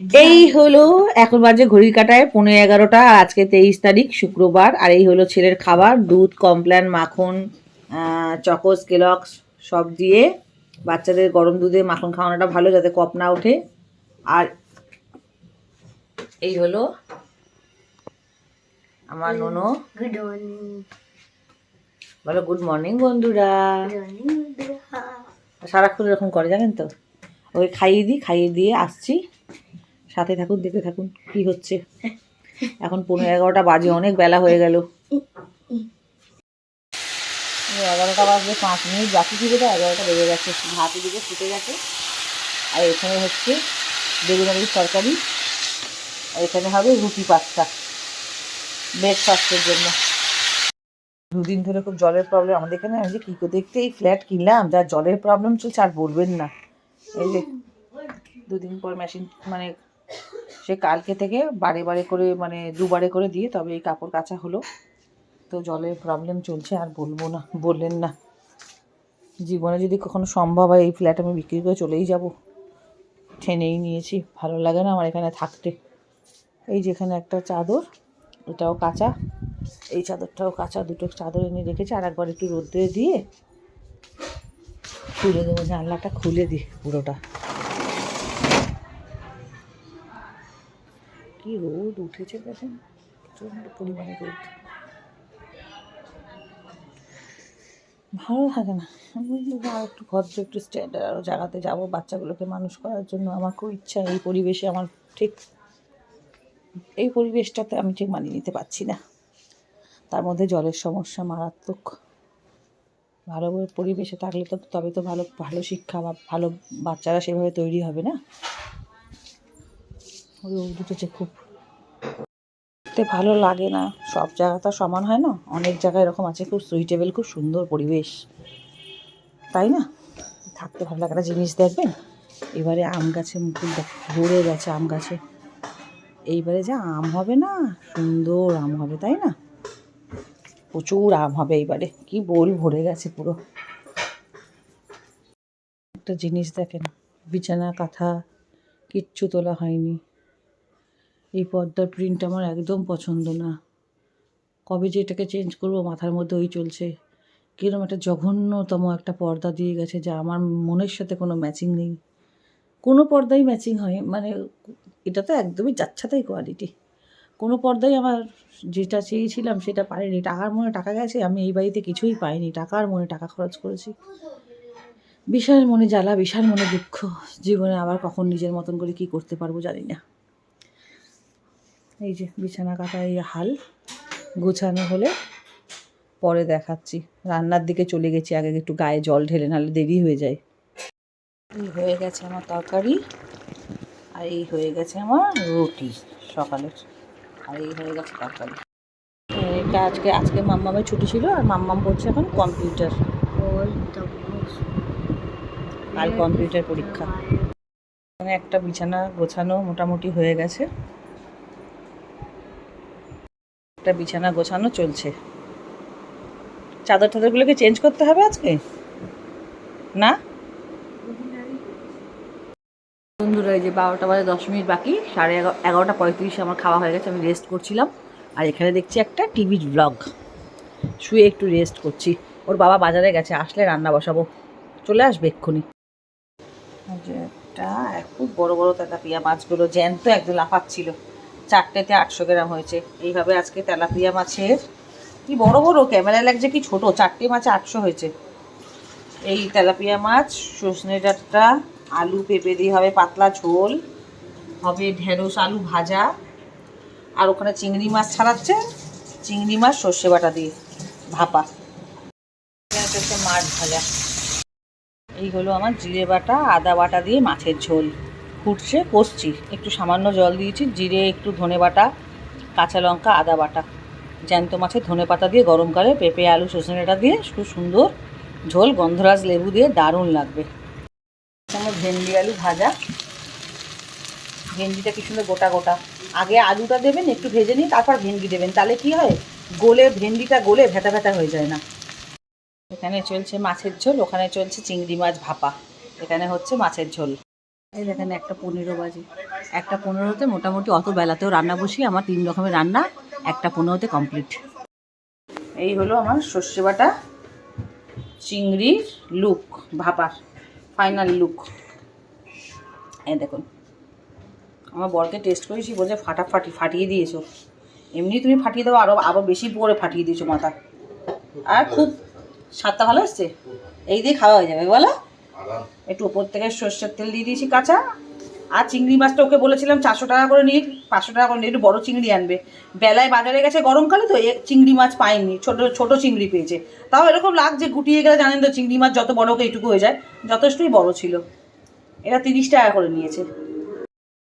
এই হলো এখন বাজে ঘড়ির কাটায় পনেরো এগারোটা আজকে তেইশ তারিখ শুক্রবার। আর এই হলো ছেলের খাবার দুধ কমপ্ল্যান মাখন চকোস কেলক্স সব দিয়ে বাচ্চাদের গরম দুধে মাখন খাওয়ানোটা ভালো যাতে কপ না ওঠে। আর এই হলো আমার নোনো গুড মর্নিং বলো গুড মর্নিং বন্ধুরা। সারাক্ষণ এরকম করে জানেন তো? ওই খাইয়ে দিই খাইয়ে দিয়ে আসছি। সাথে থাকুন, দেখতে থাকুন কি হচ্ছে। এখন পনেরো এগারোটা বাজে, অনেক বেলা হয়ে গেল। এগারোটা বাজে, পাঁচ মিনিট বাকি ছিল তো, এগারোটা বেজে গেছে ভাত এদিকে ফুটে গেছে। আর এখানে হচ্ছে বেগুন আলুর তরকারি, আর এখানে হবে রুটি পাস্তা, ব্রেকফাস্টের জন্য। দুদিন ধরে খুব জলের প্রবলেম আমাদের এখানে আমি যে কী দেখতে এই ফ্ল্যাট কিনলাম, যা জলের প্রবলেম চলছে আর বলবেন না। এই যে, দুদিন পর মেশিন মানে সে কালকে থেকে বারে বারে করে মানে দুবারে করে দিয়ে তবে এই কাপড় কাচা হলো। তো জলের প্রবলেম চলছে, আর বলব না, বললেন না। জীবনে যদি কখনো সম্ভব হয় এই ফ্ল্যাট আমি বিক্রি করে চলেই যাব। ঠেনেই নিয়েছি, ভালো লাগে না আমার এখানে থাকতে। এই যেখানে একটা চাদর, এটাও কাঁচা। এই চাদরটাও কাঁচা, দুটো চাদর এনে রেখেছি, আর একবার একটু রোদ্রে দিয়ে খুলে দেবো জানলাটা, খুলে দিই পুরোটা। কি রোদ উঠেছে দেখেন, প্রচণ্ড পরিমাণে রোদ। ভালো থাকে না। যে আর একটু ভদ্র, একটু স্ট্যান্ডার্ড আরও জায়গাতে যাব বাচ্চাগুলোকে মানুষ করার জন্য। আমার খুব ইচ্ছা এই পরিবেশে আমার ঠিক এই পরিবেশটাতে আমি ঠিক মানিয়ে নিতে পারছি না। তার মধ্যে জলের সমস্যা মারাত্মক। ভালো পরিবেশে থাকলে তো, তবে তো ভালো ভালো শিক্ষা বা ভালো বাচ্চারা সেভাবে তৈরি হবে না? রোদ উঠেছে খুব। ভালো লাগে না। সব জায়গা তো সমান হয় না। অনেক জায়গায় এরকম আছে, খুব সুইটেবল খুব সুন্দর পরিবেশ। তাই না? থাকতে ভালো লাগে একটা জিনিস দেখবেন? এবারে আম গাছে মুকুল ভরে গেছে আম গাছে। এইবারে যা আম হবে না, সুন্দর আম হবে, তাই না? প্রচুর আম হবে এইবারে। কি বোল, ভরে গেছে পুরো। একটা জিনিস দেখেন, বিছানা, কাঁথা, কিচ্ছু তোলা হয়নি। এই পর্দার প্রিন্ট আমার একদম পছন্দ না। কবে যে এটাকে চেঞ্জ করব মাথার মধ্যে ওই চলছে। কীরকম একটা জঘন্যতম একটা পর্দা দিয়ে গেছে যা আমার মনের সাথে কোনো ম্যাচিং নেই। কোনো পর্দাই ম্যাচিং হয় মানে এটা তো একদমই যাচ্ছাতাই কোয়ালিটি কোনো পর্দাই আমার যেটা চেয়েছিলাম সেটা পাইনি। টাকার মনে টাকা গেছে, আমি এই বাড়িতে কিছুই পাইনি। টাকার মনে টাকা খরচ করেছি। বিশাল মনে জ্বালা, বিশাল মনে দুঃখ। জীবনে আবার কখন নিজের মতন করে কি করতে পারব জানি না। এই যে বিছানা কাটা এই হাল, গোছানো হলে পরে দেখাচ্ছি। রান্নার দিকে চলে গেছি, আগে একটু গায়ে জল ঢেলে নাহলে দেরি হয়ে যায়। এই হয়ে গেছে আমার তরকারি, আর এই হয়ে গেছে আমার রুটি সকালের আর এই হয়ে গেছে তরকারি। এটা আজকে আজকে মাম্মামের ছুটি ছিল, আর মাম্মাম পড়ছে এখন কম্পিউটার। কাল কম্পিউটার পরীক্ষা। একটা বিছানা গোছানো মোটামুটি হয়ে গেছে। একটা বিছানা গোছানো চলছে। চাদর টাদরগুলোকে চেঞ্জ করতে হবে আজকে? না? বন্ধুরা এই যে বারোটা বাজে দশ মিনিট বাকি সাড়ে এগারো এগারোটা পঁয়ত্রিশে আমার খাওয়া হয়ে গেছে আমি রেস্ট করছিলাম। আর এখানে দেখছি একটা টিভির ব্লগ শুয়ে একটু রেস্ট করছি। ওর বাবা বাজারে গেছে আসলে রান্না বসাবো। চলে আসবে এক্ষুনি। যে একটা খুব বড় বড় তেলাপিয়া মাছগুলো জ্যান্ত একদম লাফাচ্ছিল। চারটেতে আটশো গ্রাম হয়েছে। এইভাবে আজকে তেলাপিয়া মাছের কি বড় বড় ক্যামেরা লাগছে কি ছোট? চারটে মাছে আটশো হয়েছে। এই তেলাপিয়া মাছ সজনে ডাঁটা, আলু পেঁপে দিয়ে হবে পাতলা ঝোল, হবে ঢেঁড়স আলু ভাজা, আর ওখানে চিংড়ি মাছ ছাড়াচ্ছে চিংড়ি মাছ সর্ষে বাটা দিয়ে ভাপা। মাছ ভাজা এই হলো আমার জিরে বাটা, আদা বাটা দিয়ে মাছের ঝোল। ফুটছে, কষছি। একটু সামান্য জল দিয়েছি, জিরে, একটু ধনে বাটা, কাঁচা লঙ্কা, আদা বাটা। জ্যান্ত মাছের ধনে পাতা দিয়ে গরমকালে পেঁপে, আলু সজনেটা দিয়ে খুব সুন্দর ঝোল, গন্ধরাজ লেবু দিয়ে দারুণ লাগবে। আমার ভেন্ডি, আলু ভাজা। ভেন্ডিটা কি সুন্দর গোটা গোটা। আগে আলুটা দেবেন, একটু ভেজে নিয়ে তারপর ভেন্ডি দেবেন। তাহলে কি হয়? গোলে, ভেন্ডিটা গোলে ভেতা ভেতা হয়ে যায় না। এখানে চলছে মাছের ঝোল, ওখানে চলছে চিংড়ি মাছ ভাপা। এখানে হচ্ছে মাছের ঝোল। এই দেখেন, একটা পনেরো বাজে। একটা পনেরোতে মোটামুটি অত বেলাতেও রান্না বসি আমার তিন রকমের রান্না, একটা পনেরোতে কমপ্লিট এই হলো আমার সর্ষে বাটা, চিংড়ির লুক ভাপার ফাইনাল লুক এই দেখুন, আমার বরকে টেস্ট করেছি, বলছে ফাটাফাটি ফাটিয়ে দিয়েছ। এমনি তুমি ফাটিয়ে দেবো আরও আরও বেশি করে ফাটিয়ে দিয়েছ মাথা। আর খুব স্বাদটা ভালো এসছে এই দিয়ে খাওয়া হয়ে যাবে, বলো। একটু ওপর থেকে সর্ষের তেল দিয়ে দিয়েছি কাঁচা। আর চিংড়ি মাছটা ওকে বলেছিলাম চারশো টাকা করে নিয়ে, পাঁচশো টাকা করে নিয়ে, একটু বড়ো চিংড়ি আনবে। বেলায় বাজারে গেছে গরমকালে তো চিংড়ি মাছ পাইনি, ছোটো ছোটো চিংড়ি পেয়েছে। তাও এরকম লাগছে গুটিয়ে গেলে জানেন তো চিংড়ি মাছ যত বড় হোক এইটুকু হয়ে যায়, যথেষ্টই বড় ছিল। এটা তিরিশ টাকা করে নিয়েছে।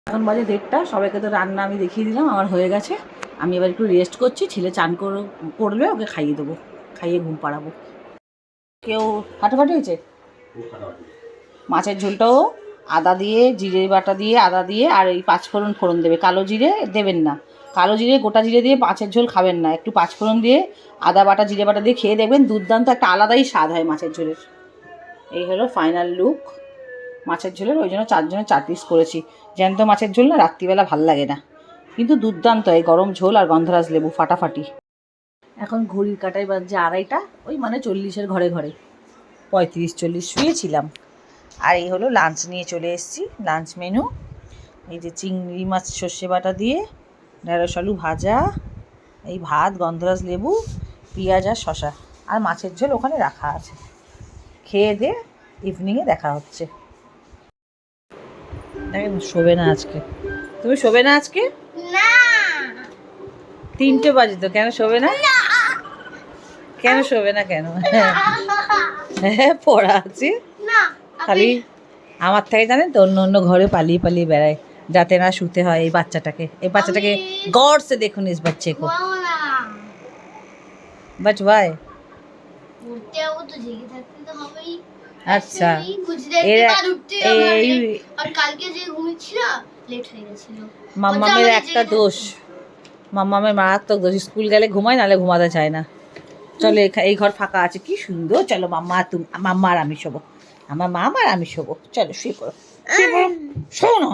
এখন বাজে দেড়টা, সবাইকে তো রান্না আমি দেখিয়ে দিলাম, আমার হয়ে গেছে। আমি এবার একটু রেস্ট করছি, ছেলে চান করে করলে ওকে খাইয়ে দেবো, খাইয়ে ঘুম পাড়াবো। কেউ ফাটাফাটি হয়েছে? মাছের ঝোলটাও আদা দিয়ে, জিরে বাটা দিয়ে, আদা দিয়ে, আর এই পাঁচফোড়ন ফোড়ন দেবে। কালো জিরে দেবেন না। কালো জিরে, গোটা জিরে দিয়ে মাছের ঝোল খাবেন না। একটু পাঁচফোড়ন দিয়ে আদা বাটা, জিরে বাটা দিয়ে খেয়ে দেখবেন দুর্দান্ত একটা আলাদাই স্বাদ হয় মাছের ঝোলের। এই হলো ফাইনাল লুক মাছের ঝোলের। ওই জন্য চারজনে চার পিস করেছি। জ্যান্ত মাছের ঝোল না রাত্রিবেলা ভালো লাগে না। কিন্তু দুর্দান্ত এই গরম ঝোল আর গন্ধরাজ লেবু ফাটাফাটি। এখন ঘড়ির কাটাই বাজছে আড়াইটা। ওই মানে চল্লিশের ঘরে ঘরে। পঁয়ত্রিশ চল্লিশ শুয়েছিলাম। আর এই হলো লাঞ্চ নিয়ে চলে এসেছি। লাঞ্চ মেনু এই যে চিংড়ি মাছ সর্ষে বাটা দিয়ে ঢেঁড়স আলু ভাজা এই ভাত গন্ধরাজ লেবু পেঁয়াজ আর শশা আর মাছের ঝোল ওখানে রাখা আছে। খেয়ে দিয়ে ইভিনিংয়ে দেখা হচ্ছে। শোবে না আজকে। তুমি শোবে না আজকে? তিনটে বাজে তো কেন শোবে না? কেন শোবে না কেন? হ্যাঁ পড়া আছে। খালি আমার থেকে জানেন তো অন্য অন্য ঘরে পালিয়ে পালিয়ে বেড়ায় যাতে না শুতে হয় এই বাচ্চাটাকে। এই বাচ্চাটাকে গড় সে দেখুন ইস বাচ্চে কো বাট ভাই। আচ্ছা। এরা এই কালকে যে ঘুমিয়েছিল লেট হয়ে গেছিল। মাম্মামের একটা দোষ। মাম্মামের মারাত্মক দোষ। স্কুল গেলে ঘুমায় নাহলে ঘুমাতে চায় না। চলো এই ঘর ফাঁকা আছে কি সুন্দর। চলো মাম্মা তুমি মাম্মা আর আমি শোবো। আমার মা আর আমি শোবো। চলো শুয়ে পড়ো। শুয়ে পড়ো। শোনো।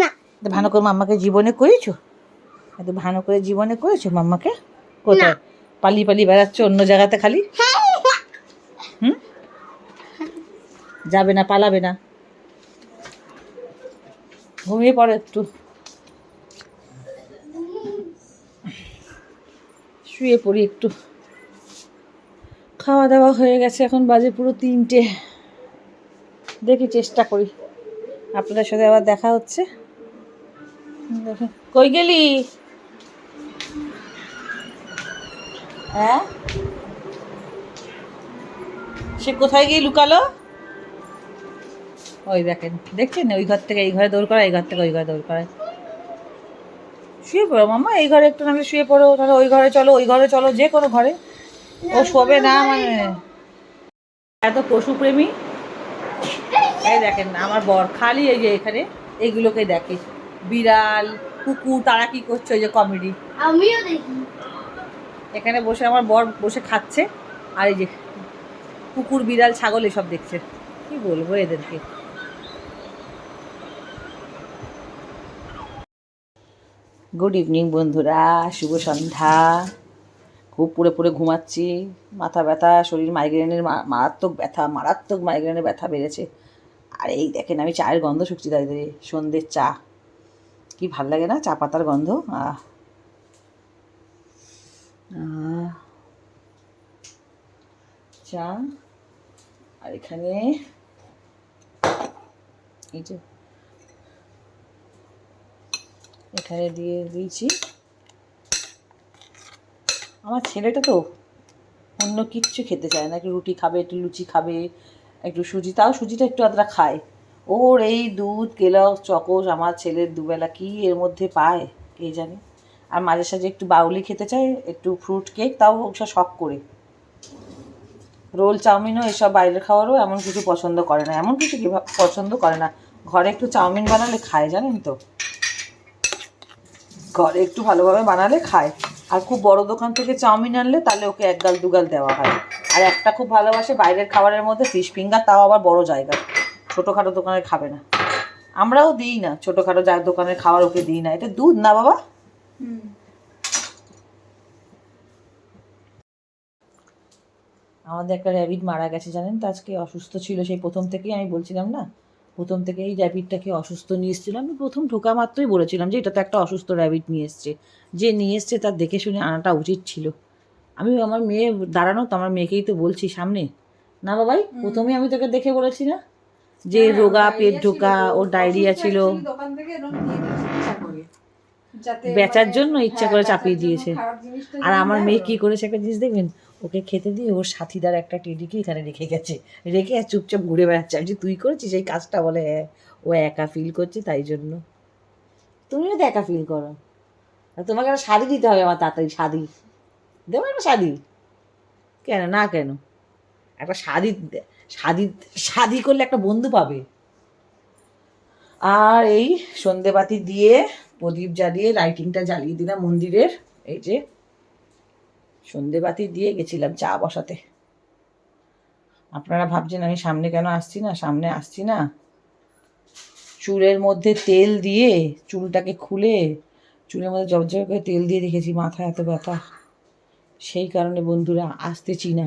না ভালো করে মাম্মাকে জীবনে করেছ? এত ভালো করে জীবনে করেছ মাম্মাকে? কোথায়? পালিয়ে পালিয়ে বেড়াচ্ছ অন্য জায়গাতে খালি? হুম? যাবে না পালাবে না। ঘুমিয়ে পড়ো একটু। শুয়ে পড়ি একটু। খাওয়া দাওয়া হয়ে গেছে, এখন বাজে পুরো তিনটে। দেখি চেষ্টা করি। আপনাদের সাথে আবার দেখা হচ্ছে। কই গেলি? হ্যাঁ? সে কোথায় গিয়ে লুকালো? ওই দেখেন, দেখছেন? ওই ঘর থেকে, এই ঘরে দৌড় করা এই ঘর থেকে ওই ঘরে দৌড় করায়। শুয়ে পড়ো মামা এই ঘরে একটু নাহলে শুয়ে পড়ো তাহলে ওই ঘরে চলো ওই ঘরে চলো যে কোনো ঘরে। ও শোবে না মানে। এত পশুপ্রেমী। এই দেখেন না আমার বর খালি এই যে এখানে এইগুলোকে দেখে। বিড়াল কুকুর তারা কি করছে ওই যে কমেডি। আমিও দেখি। এখানে বসে আমার বর বসে খাচ্ছে আর এই যে কুকুর বিড়াল ছাগল এসব দেখছে। কি বলব এদেরকে? গুড ইভিনিং বন্ধুরা। শুভ সন্ধ্যা। খুব পুরে পুরে ঘুমাচ্ছি। মাথা ব্যথা, শরীর মাইগ্রেনের মারাত্মক ব্যথা, মারাত্মক মাইগ্রেনের ব্যথা বেড়েছে। আর এই দেখেন, আমি চায়ের গন্ধ শুকছি তাদের সন্ধ্যের চা। কি ভালো লাগে না? চা পাতার গন্ধ। চা। আর এখানে এই যে এখানে দিয়ে দিয়েছি। আমার ছেলেটা তো অন্য কিচ্ছু খেতে চায় না। একটু রুটি খাবে, একটু লুচি খাবে, একটু সুজি। তাও সুজিটা একটু আধরা খায়। ওর এই দুধ কেলক চকোস আমার ছেলের দুবেলা কি এর মধ্যে পায় কে জানে? আর মাঝে সাঝে একটু বাউলি খেতে চায়, একটু ফ্রুট কেক তাও ওসব শখ করে। রোল চাউমিনও এসব বাইরের খাবারও এমন কিছু পছন্দ করে না। এমন কিছু পছন্দ করে না। ঘরে একটু চাউমিন বানালে খায়, জানেন তো? ঘরে একটু ভালোভাবে বানালে খায়। আর খুব বড় দোকান থেকে চাউমিন আনলে তাহলে ওকে এক গাল দুগাল দেওয়া হয়। আর একটা খুব ভালোবাসে বাইরের খাবারের মধ্যে ফিশ ফিঙ্গার তাও আবার বড় জায়গা ছোটোখাটো দোকানে খাবে না। আমরাও দিই না, ছোটোখাটো যার দোকানে খাওয়ার ওকে দিই না। এটা দুধ না বাবা? আমাদের একটা র্যাবিট মারা গেছে জানেন তো? আজকে অসুস্থ ছিল, সেই প্রথম থেকেই আমি বলছিলাম না? প্রথম থেকে এই র্যাবিটটাকে অসুস্থ নিয়ে এসেছিলাম আমি প্রথম ঢোকা মাত্রই বলেছিলাম যে এটা তো একটা অসুস্থ র্যাবিট নিয়ে এসছে। যে নিয়ে এসছে তার দেখে শুনে আনাটা উচিত ছিল। আমি আমার মেয়ে দাঁড়ানো তো আমার মেয়েকেই তো বলছি সামনে। না বাবাই প্রথমে আমি তোকে দেখে বলেছি না? যে হ্যাঁ, রোগা পেট ঢোকা ও ডায়রিয়া ছিল। বেচার মানে- জন্য ইচ্ছা হ্যাঁ, করে চাপিয়ে দিয়েছে। আর আমার মেয়ে কি করেছে একটা জিনিস দেখবেন? ওকে খেতে দিয়ে ওর সাথীদার একটা টেডিকে এখানে রেখে গেছে। রেখে আর চুপচাপ ঘুরে বেড়াচ্ছে। আমি যে, তুই করেছিস এই কাজটা? বলে হ্যাঁ ও একা ফিল করছে তাই জন্য। তুমিও তো একা ফিল করো। তোমাকে একটা শাড়ি দিতে হবে আমার তাড়াতাড়ি, শাড়ি। দেবো একটা শাড়ি? কেন? না কেন? একটা শাড়ি শাড়ি শাড়ি করলে একটা বন্ধু পাবে। আর এই সন্ধেবাতি দিয়ে প্রদীপ জ্বালিয়ে লাইটিংটা জ্বালিয়ে দিলাম মন্দিরের। এই যে সন্ধেবাতি দিয়ে গেছিলাম চা বসাতে। আপনারা ভাবছেন আমি সামনে কেন আসছি না? সামনে আসছি না? চুলের মধ্যে তেল দিয়ে চুলটাকে খুলে চুলের মধ্যে জবজব করে তেল দিয়ে রেখেছি, মাথা এত ব্যথা। সেই কারণে বন্ধুরা আসতেছি না।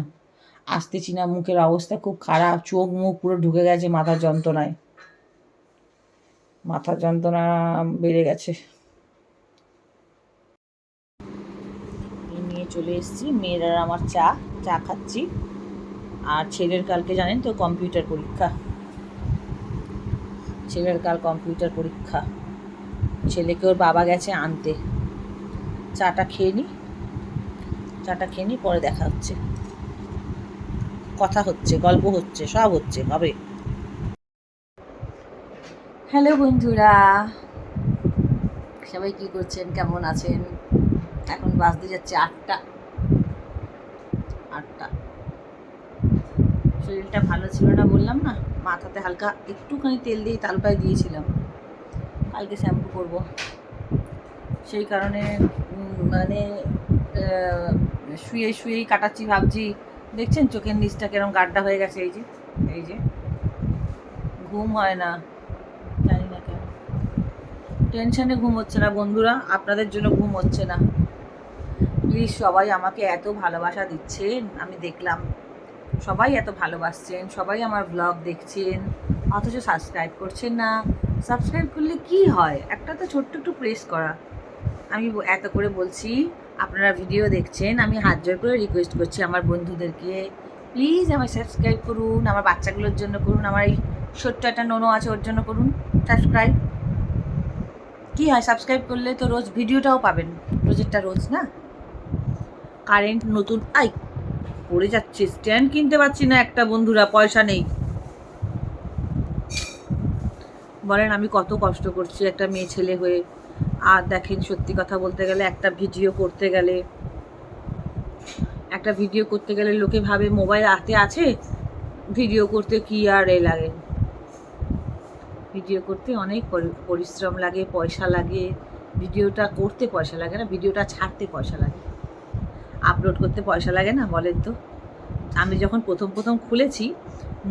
আসতেছি না, মুখের অবস্থা খুব খারাপ, চোখ মুখ পুরো ঢুকে গেছে মাথার যন্ত্রণায়। মাথার যন্ত্রণা বেড়ে গেছে এই নিয়ে চলে এসেছি। মেয়ের আমার চা চা খাচ্ছি। আর ছেলের কালকে জানেন তো কম্পিউটার পরীক্ষা। ছেলের কাল কম্পিউটার পরীক্ষা। ছেলেকে ওর বাবা গেছে আনতে। চাটা খেয়ে নি। চাটা খেয়ে নি, পরে দেখা হচ্ছে। কথা হচ্ছে, গল্প হচ্ছে, সব হচ্ছে হবে হ্যালো বন্ধুরা, সবাই কি করছেন? কেমন আছেন? এখন বাজতে যাচ্ছে আটটা। আটটা। শরীরটা ভালো ছিল না বললাম না, মাথাতে হালকা একটুখানি তেল দিয়ে তালপায় দিয়েছিলাম। কালকে শ্যাম্পু করব। সেই কারণে মানে শুয়ে শুয়েই কাটাচ্ছি, ভাবছি, দেখছেন চোখের নিচটা কিরম গাড্ডা হয়ে গেছে, এই যে এই যে। ঘুম হয় না, জানি না কেন। টেনশনে ঘুম হচ্ছে না বন্ধুরা, আপনাদের জন্য ঘুম হচ্ছে না। প্লিজ সবাই আমাকে এত ভালোবাসা দিচ্ছেন। আমি দেখলাম সবাই এত ভালোবাসছেন, সবাই আমার ব্লগ দেখছেন, অথচ সাবস্ক্রাইব করছেন না। সাবস্ক্রাইব করলে কি হয়? একটা তো ছোট্ট একটু প্রেস করা। আমি এত করে বলছি, আপনারা ভিডিও দেখছেন, আমি হাত জোর করে রিকোয়েস্ট করছি আমার বন্ধুদেরকে। প্লিজ আমায় সাবস্ক্রাইব করুন, আমার বাচ্চাগুলোর জন্য করুন, আমার এই ছোট্ট একটা নোনো আছে, ওর জন্য করুন। সাবস্ক্রাইব কি হয়? সাবস্ক্রাইব করলে তো রোজ ভিডিওটাও পাবেন। রোজেরটা রোজ না? কারেন্ট নতুন, আই, পড়ে যাচ্ছে, স্ট্যান্ড কিনতে পারছি না একটা বন্ধুরা, পয়সা নেই। বলেন, আমি কত কষ্ট করছি একটা মেয়ে ছেলে হয়ে। আর দেখেন, সত্যি কথা বলতে গেলে, একটা ভিডিও করতে গেলে, একটা ভিডিও করতে গেলে লোকে ভাবে, মোবাইল হাতে আছে? ভিডিও করতে কি আর এ লাগে? ভিডিও করতে অনেক পরি- পরিশ্রম লাগে, পয়সা লাগে। ভিডিওটা করতে পয়সা লাগে না, ভিডিওটা ছাড়তে পয়সা লাগে। আপলোড করতে পয়সা লাগে না, বলেন তো। আমি যখন প্রথম প্রথম খুলেছি,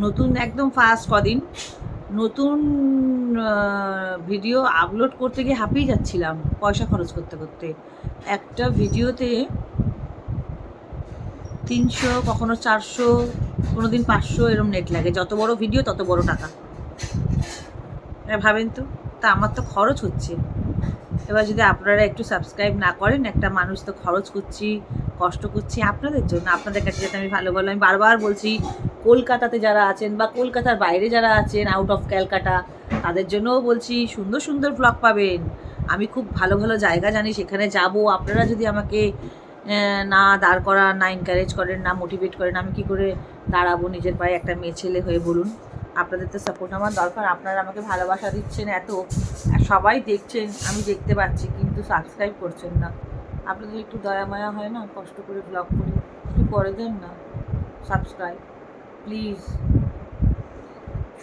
নতুন একদম ফার্স্ট কদিন, নতুন ভিডিও আপলোড করতে গিয়ে হাঁপিয়ে যাচ্ছিলাম পয়সা খরচ করতে করতে। একটা ভিডিওতে তিনশো, কখনো চারশো কোনো দিন পাঁচশো এরম নেট লাগে। যত বড় ভিডিও তত বড় টাকা। ভাবেন তো? তা আমার তো খরচ হচ্ছে। এবার যদি আপনারা একটু সাবস্ক্রাইব না করেন, একটা মানুষ তো খরচ করছি কষ্ট করছি আপনাদের জন্য, আপনাদের কাছে যাতে আমি ভালো ভালো আমি বারবার বলছি, কলকাতাতে যারা আছেন বা কলকাতার বাইরে যারা আছেন আউট অফ ক্যালকাটা, তাদের জন্যও বলছি, সুন্দর সুন্দর ব্লগ পাবেন। আমি খুব ভালো ভালো জায়গা জানি, সেখানে যাব। আপনারা যদি আমাকে না দাঁড় করান, না এনকারেজ করেন, না মোটিভেট করেন, আমি কি করে দাঁড়াবো নিজের পায়ে একটা মেয়ে ছেলে হয়ে বলুন? আপনাদের তো সাপোর্ট আমার দরকার। আপনারা আমাকে ভালোবাসা দিচ্ছেন এত। সবাই দেখছেন, আমি দেখতে পাচ্ছি, কিন্তু সাবস্ক্রাইব করছেন না। আপনাদের একটু দয়া মায়া হয় না? কষ্ট করে ব্লগ করি। একটু করে দেন না? সাবস্ক্রাইব প্লিজ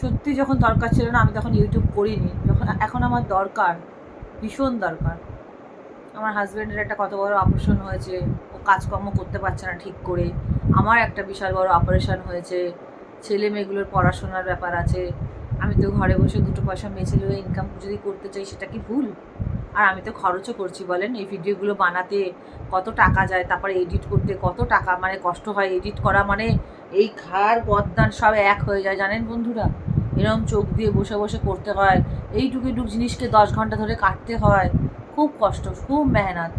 সত্যি যখন দরকার ছিল না, আমি তখন ইউটিউব করিনি। যখন এখন আমার দরকার, ভীষণ দরকার। আমার হাজব্যান্ডের একটা কত বড় অপারেশন হয়েছে। ও কাজকর্ম করতে পারছে না ঠিক করে। আমার একটা বিশাল বড় অপারেশন হয়েছে। ছেলে মেয়েগুলোর পড়াশোনার ব্যাপার আছে। আমি তো ঘরে বসে দুটো পয়সা মেয়ে হয়ে ইনকাম যদি করতে চাই, সেটা কি ভুল? আর আমি তো খরচও করছি, বলেন। এই ভিডিওগুলো বানাতে কত টাকা যায়, তারপরে এডিট করতে কত টাকা মানে কষ্ট হয়। এডিট করা মানে এই ঘাড় গদ্দান সব এক হয়ে যায়, জানেন বন্ধুরা? এরম চোখ দিয়ে বসে বসে করতে হয়। এইটুকু এইটুকু জিনিসকে দশ ঘণ্টা ধরে কাটতে হয়। খুব কষ্ট, খুব মেহনত।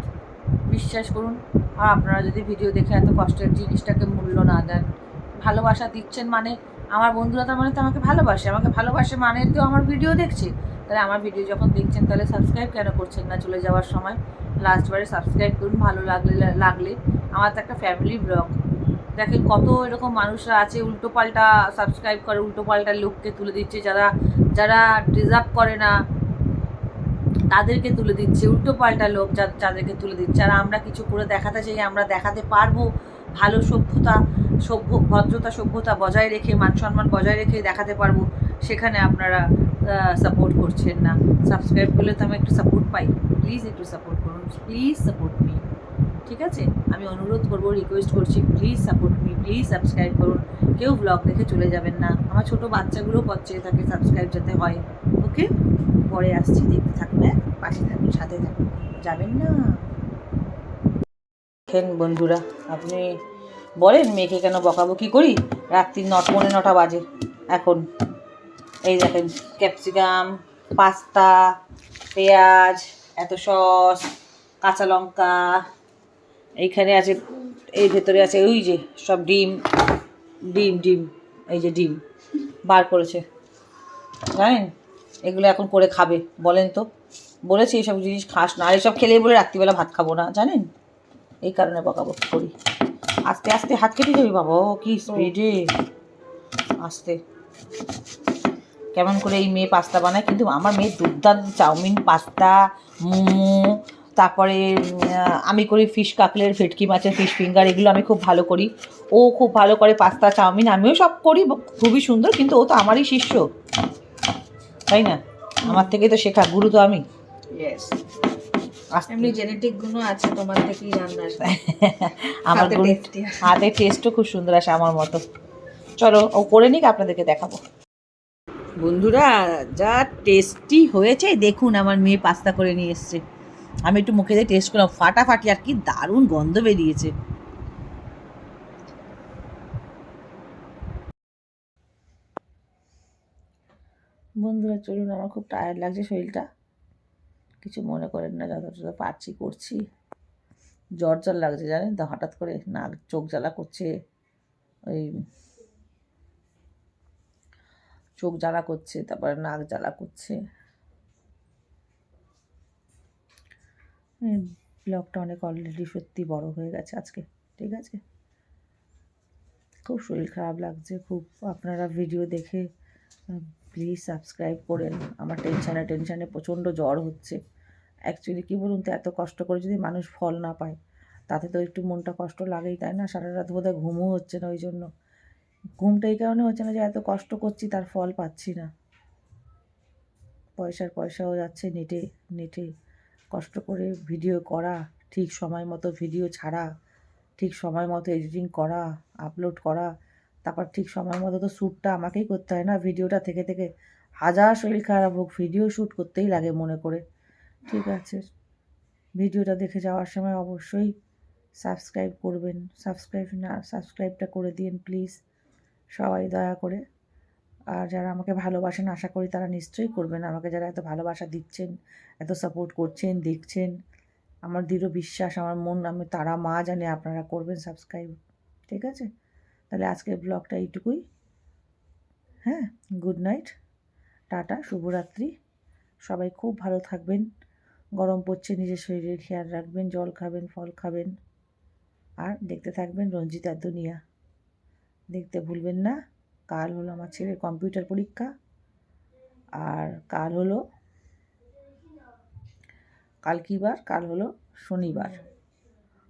বিশ্বাস করুন, আর আপনারা যদি ভিডিও দেখে এত কষ্টের জিনিসটাকে মূল্য না দেন। ভালোবাসা দিচ্ছেন মানে আমার বন্ধুরা তার মানে তো আমাকে ভালোবাসে। আমাকে ভালোবাসে মানে তো আমার ভিডিও দেখছে। তাহলে আমার ভিডিও যখন দেখছেন, তাহলে সাবস্ক্রাইব কেন করছেন না? চলে যাওয়ার সময় লাস্টবারে সাবস্ক্রাইব করুন, ভালো লাগলে লাগলে। আমার তো একটা ফ্যামিলি ব্লগ দেখেন কত এরকম মানুষরা আছে, উল্টো পাল্টা সাবস্ক্রাইব করে, উল্টো পাল্টা লোককে তুলে দিচ্ছে। যারা যারা ডিজার্ভ করে না, তাদেরকে তুলে দিচ্ছে। উল্টো পাল্টা লোক যা- যাদেরকে তুলে দিচ্ছে। আর আমরা কিছু করে দেখাতে চাই, আমরা দেখাতে পারব। ভালো সভ্যতা, সভ্য, ভদ্রতা, সভ্যতা বজায় রেখে, মান সম্মান বজায় রেখে দেখাতে পারব। সেখানে আপনারা সাপোর্ট করছেন না। সাবস্ক্রাইব করলে তো আমি একটু সাপোর্ট পাই। প্লিজ একটু সাপোর্ট করুন। প্লিজ সাপোর্ট মি ঠিক আছে? আমি অনুরোধ করব রিকোয়েস্ট করছি please support me please subscribe করুন। কেউ ব্লগ দেখে চলে যাবেন না। আমার ছোটো বাচ্চাগুলো পচ্ছে থাকে সাবস্ক্রাইব যাতে হয়। ওকে পরে আসছি। দেখতে থাকুন হ্যাঁ? পাশে থাকুন, সাথে থাকুন। যাবেন না। দেখেন বন্ধুরা, আপনি বলেন মেয়েকে কেন বকাবকি করি? রাত্রি নটা, পৌনে নটা বাজে। এখন। এই দেখেন ক্যাপসিকাম পাস্তা পেঁয়াজ, এত সস, কাঁচা লঙ্কা, এইখানে আছে, এই ভেতরে আছে ওই যে সব ডিম ডিম ডিম, এই যে ডিম, বার করেছে। জানেন? এগুলো এখন করে খাবে, বলেন তো। বলেছি এইসব জিনিস খাস না, আর এসব খেলেই বলে রাত্রিবেলা ভাত খাব না, জানেন? এই কারণে বকাবকি করি। আস্তে আস্তে হাত কেটে যাবি বাবা, ও কি স্পিডে আস্তে। কেমন করে এই মেয়ে পাস্তা বানায় কিন্তু আমার মেয়ে দুর্দান্ত চাউমিন পাস্তা মোমো তারপরে আমি করি ফিশ কাকলের ভেটকি মাছের ফিশ ফিঙ্গার এগুলো আমি খুব ভালো করি। ও খুব ভালো করে পাস্তা চাউমিন আমিও সব করি খুবই সুন্দর কিন্তু ও তো আমারই শিষ্য। তাই না? আমার থেকে তো শেখা গুরু তো আমি। এমনি জেনেটিক গুণও আছে তোমার থেকেই রান্নার আমার হাতে টেস্টও খুব সুন্দর আসে আমার মতো। চলো ও করে নিক আপনাদেরকে দেখাবো। বন্ধুরা, যা টেস্টি হয়েছে, দেখুন আমার মেয়ে পাস্তা করে নিয়ে এসছে। আমি একটু মুখে দিয়ে টেস্ট করলাম, ফাটাফাটি আর কি দারুণ গন্ধ বেরিয়েছে। বন্ধুরা, চলুন, আমার খুব টায়ার্ড লাগছে শরীরটা। কিছু মনে করেন না যতটা পারছি করছি। জ্বর জ্বর লাগছে, জানেন তো, হঠাৎ করে নাক চোখ জ্বালা করছে। ওই চোখ জ্বালা করছে, তারপরে নাক জ্বালা করছে। ব্লগটা অনেক অলরেডি সত্যি বড় হয়ে গেছে আজকে, ঠিক আছে? খুব শরীর খারাপ লাগছে, খুব আপনারা ভিডিও দেখে প্লিজ সাবস্ক্রাইব করেন। আমার টেনশানে টেনশানে প্রচণ্ড জ্বর হচ্ছে। অ্যাকচুয়ালি কী বলুন তো, এত কষ্ট করে যদি মানুষ ফল না পায়, তাতে তো একটু মনটা কষ্ট লাগেই, তাই না? সারা রাত বোধহয় ঘুমও হচ্ছে না ওই জন্য। ঘুমটা এই কারণে হচ্ছে না যে এত কষ্ট করছি, তার ফল পাচ্ছি না। পয়সার পয়সাও যাচ্ছে নেটে নেটে কষ্ট করে ভিডিও করা, ঠিক সময় মতো ভিডিও ছাড়া, ঠিক সময় মতো এডিটিং করা, আপলোড করা, তারপর ঠিক সময় মতো তো শ্যুটটা আমাকেই করতে হয় না, ভিডিওটা থেকে থেকে হাজার শরীর খারাপ হোক, ভিডিও শ্যুট করতেই লাগে মনে করে। ঠিক আছে, ভিডিওটা দেখে যাওয়ার সময় অবশ্যই সাবস্ক্রাইব করবেন, সাবস্ক্রাইব না, সাবস্ক্রাইবটা করে দিন প্লিজ। সবাই দয়া করে। আর যারা আমাকে ভালোবাসেন, আশা করি তারা নিশ্চয়ই করবেন। আমাকে যারা এত ভালোবাসা দিচ্ছেন, এত সাপোর্ট করছেন, দেখছেন, আমার দৃঢ় বিশ্বাস, আমার মন, আমি, তারা মা জানে আপনারা করবেন সাবস্ক্রাইব ঠিক আছে? তাহলে আজকের ব্লগটা এইটুকুই। হ্যাঁ গুড নাইট টাটা, শুভরাত্রি। সবাই খুব ভালো থাকবেন। গরম পড়ছে, নিজের শরীরের খেয়াল রাখবেন, জল খাবেন, ফল খাবেন। আর দেখতে থাকবেন রঞ্জিতার দুনিয়া। দেখতে ভুলবেন না। কাল হলো আমার ছেলের কম্পিউটার পরীক্ষা। আর কাল হলো, কাল কী বার? কাল হলো শনিবার।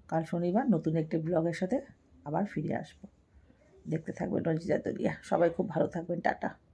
কাল শনিবার নতুন একটি ব্লগের সাথে আবার ফিরে আসব। দেখতে থাকবেন রঞ্জিতা দরিয়া সবাই খুব ভালো থাকবেন। টাটা।